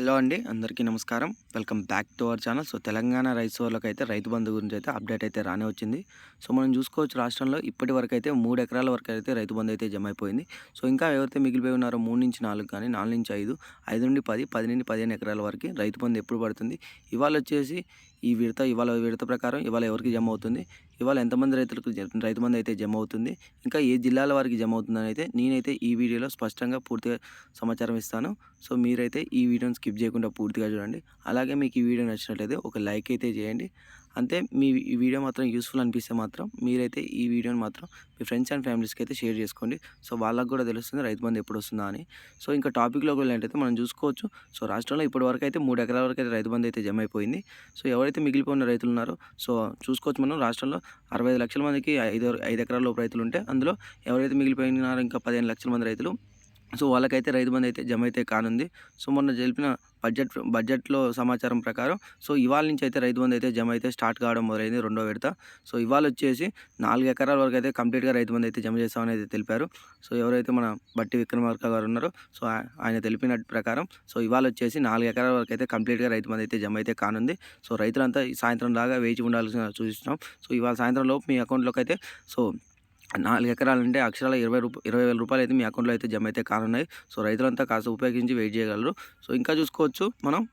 Hello అండి అందరికీ నమస్కారం. Welcome back to our channel. So Telangana రైతులకు అయితే రైతు బంధు గురించి అయితే అప్డేట్ అయితే రానే వచ్చింది. సో మనం చూసుకోవచ్చు రాష్ట్రంలో ఇప్పటి వరకు అయితే మూడు ఎకరాల వరకు అయితే రైతు బంధు అయితే జమ అయిపోయింది సో ఇంకా ఎవరైతే మిగిలిపోయి ఉన్నారో మూడు నుంచి నాలుగు కానీ నాలుగు నుంచి ఐదు ఐదు నుండి పది పది నుండి పదిహేను ఎకరాల వరకు రైతు బంధు ఎప్పుడు పడుతుంది? ఇవాళ వచ్చేసి ఈ విడత ఇవాళ విడత ప్రకారం ఇవాళ ఎవరికి జమ అవుతుంది? ఇవాళ ఎంతమంది రైతులకు రైతు మంది అయితే జమ అవుతుంది? ఇంకా ఏ జిల్లాల వారికి జమ అవుతుందని అయితే నేనైతే ఈ వీడియోలో స్పష్టంగా పూర్తిగా సమాచారం ఇస్తాను. సో మీరైతే ఈ వీడియోని స్కిప్ చేయకుండా పూర్తిగా చూడండి. అలాగే మీకు ఈ వీడియో నచ్చినట్లయితే ఒక లైక్ అయితే చేయండి. అంతే మీ ఈ వీడియో మాత్రం యూస్ఫుల్ అనిపిస్తే మాత్రం మీరైతే ఈ వీడియోని మాత్రం మీ ఫ్రెండ్స్ అండ్ ఫ్యామిలీస్కి అయితే షేర్ చేసుకోండి. సో వాళ్ళకు కూడా తెలుస్తుంది రైతు బంధు ఎప్పుడు వస్తుందా అని. సో ఇంకా టాపిక్లో కూడా ఏంటంటే మనం చూసుకోవచ్చు. సో రాష్ట్రంలో ఇప్పటి వరకు అయితే మూడు ఎకరాల వరకు అయితే రైతు బంధు అయితే జమ అయిపోయింది. సో ఎవరైతే మిగిలిపోయిన రైతులు ఉన్నారో సో చూసుకోవచ్చు మనం రాష్ట్రంలో అరవై ఐదు లక్షల మందికి ఐదు ఐదు ఎకరాల లోపు రైతులు ఉంటే అందులో ఎవరైతే మిగిలిపోయినారో ఇంకా పదిహేను లక్షల మంది రైతులు సో వాళ్ళకైతే రైతు బంధు అయితే జమ అయితే కానుంది. సో మొన్న జరిపిన బడ్జెట్ బడ్జెట్లో సమాచారం ప్రకారం సో ఇవాళ నుంచి అయితే రైతు బంధు అయితే జమ అయితే స్టార్ట్ కావడం మొదలైంది రెండో విడత. సో ఇవాళ వచ్చేసి నాలుగు ఎకరాల వరకు అయితే కంప్లీట్గా రైతు బంధు అయితే జమ చేస్తామని అయితే తెలిపారు. సో ఎవరైతే మన బట్టి విక్రమార్క గారు ఉన్నారో సో ఆయన తెలిపిన ప్రకారం సో ఇవాళ వచ్చేసి నాలుగు ఎకరాల వరకు అయితే కంప్లీట్గా రైతు బంధు అయితే జమ అయితే కానుంది. సో రైతులంతా ఈ సాయంత్రం లాగా వేచి ఉండాల్సిన సూచిస్తున్నాం సో ఇవాళ సాయంత్రం లోపు మీ అకౌంట్లోకి అయితే సో నాలుగు ఎకరాలంటే అక్షరాల ఇరవై రూప ఇరవై వేల రూపాయలు అయితే మీ అకౌంట్లో అయితే జమ అయితే కానున్నాయి. సో రైతులంతా కాస్త ఉపయోగించి వెయిట్ చేయగలరు. సో ఇంకా చూసుకోవచ్చు మనం.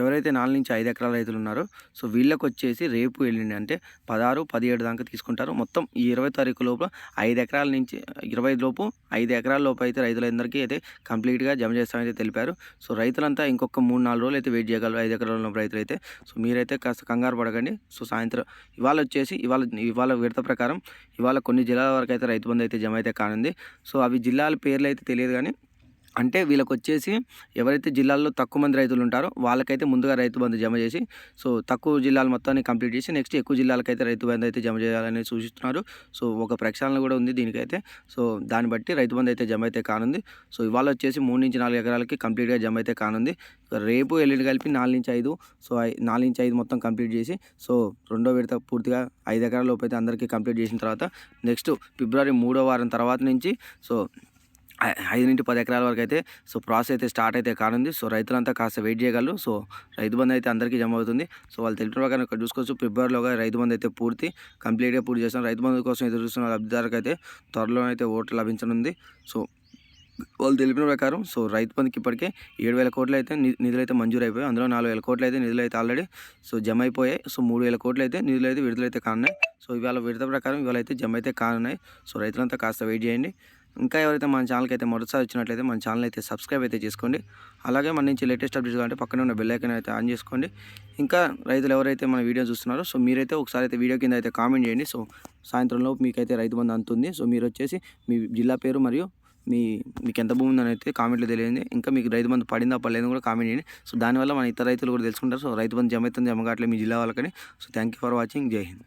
ఎవరైతే నాలుగు నుంచి ఐదు ఎకరాల రైతులు ఉన్నారో సో వీళ్ళకి వచ్చేసి రేపు ఎల్లుండి అంటే పదహారు పదిహేడు దాకా తీసుకుంటారు. మొత్తం ఈ ఇరవై తారీఖు లోపల ఐదు ఎకరాల నుంచి ఇరవై లోపు ఐదు ఎకరాల లోపు అయితే రైతులందరికీ అయితే కంప్లీట్గా జమ చేస్తామని తెలిపారు. సో రైతులంతా ఇంకొక మూడు నాలుగు రోజులు అయితే వెయిట్ చేయగలరు ఐదు ఎకరాల లోపు రైతులు అయితే. సో మీరైతే కాస్త కంగారు పడకండి. సో సాయంత్రం ఇవాళ వచ్చేసి ఇవాళ ఇవాళ విడత ప్రకారం ఇవాళ కొన్ని జిల్లాల వరకు అయితే రైతు బంధు అయితే జమ అయితే కానుంది. సో అవి జిల్లాల పేర్లు అయితే తెలియదు కానీ అంటే వీళ్ళకి వచ్చేసి ఎవరైతే జిల్లాల్లో తక్కువ మంది రైతులు ఉంటారో వాళ్ళకైతే ముందుగా రైతు బంధు జమ చేసి సో తక్కువ జిల్లాలు మొత్తాన్ని కంప్లీట్ చేసి నెక్స్ట్ ఎక్కువ జిల్లాలకైతే రైతు బంధు అయితే జమ చేయాలని సూచిస్తున్నారు. సో ఒక ప్రక్షాళన కూడా ఉంది దీనికైతే. సో దాన్ని బట్టి రైతు బంధు అయితే జమ అయితే కానుంది. సో ఇవాళ వచ్చేసి మూడు నుంచి నాలుగు ఎకరాలకి కంప్లీట్గా జమ అయితే కానుంది. రేపు ఎల్లుండి కలిపి నాలుగు నుంచి ఐదు సో ఐ- నాలుగు నుంచి ఐదు మొత్తం కంప్లీట్ చేసి సో రెండో విడత పూర్తిగా ఐదు ఎకరాల లోపు అయితే అందరికీ కంప్లీట్ చేసిన తర్వాత నెక్స్ట్ ఫిబ్రవరి మూడో వారం తర్వాత నుంచి సో ఐదు నుండి పది ఎకరాల వరకు అయితే సో ప్రాసెస్ అయితే స్టార్ట్ అయితే కానుంది. సో రైతులంతా కాస్త వెయిట్ చేయగలరు. సో రైతు బంధు అయితే అందరికీ జమ అవుతుంది. సో వాళ్ళు తెలిపిన ప్రకారం ఇక్కడ చూసుకోవచ్చు ఫిబ్రవరిలోగా రైతు బంధు అయితే పూర్తి కంప్లీట్గా పూర్తి చేస్తాం రైతు బంధు కోసం ఎదురు చూస్తున్న లబ్ధిదారులకు అయితే త్వరలో అయితే ఓట్లు లభించనుంది. సో వాళ్ళు తెలిపిన ప్రకారం సో రైతు బంధుకి ఇప్పటికే ఏడు వేల కోట్లు అయితే నిధులు అయితే మంజూరు అయిపోయాయి. అందులో నాలుగు వేల కోట్లు అయితే నిధులు అయితే ఆల్రెడీ సో జమ అయిపోయాయి. సో మూడు వేల కోట్లు అయితే నిధులు అయితే విడుదలైతే కానున్నాయి. సో ఇవాళ విడత ప్రకారం ఇవాళ అయితే జమ అయితే కానున్నాయి. సో రైతులంతా కాస్త వెయిట్ చేయండి. ఇంకా ఎవరైతే మన ఛానల్కి అయితే మొదటిసారి వచ్చినట్లయితే మన ఛానల్ అయితే సబ్స్క్రైబ్ అయితే చేసుకోండి. అలాగే మన నుంచి లేటెస్ట్ అప్డేట్స్ అంటే పక్కన ఉన్న బెల్ అయితే ఆన్ చేసుకోండి. ఇంకా రైతులు ఎవరైతే మన వీడియో చూస్తున్నారో సో మీరైతే ఒకసారి అయితే వీడియో కింద అయితే కామెంట్ చేయండి. సో సాయంత్రంలో మీకైతే రైతు బంధు అందుతుంది. సో మీరు వచ్చేసి మీ జిల్లా పేరు మరియు మీ మీకు ఎంత భూమి ఉందని అయితే కామెంట్లో తెలియండి. ఇంకా మీకు రైతు బంధు పడిందా పడలేదు కూడా కామెంట్ చేయండి. సో దానివల్ల మన ఇతర రైతులు కూడా తెలుసుకుంటారు. సో రైతు బంధు జమ అవుతుంది జమ కావట్లేదు మీ జిల్లా వాళ్ళకని. So thank you for watching జై హింద్.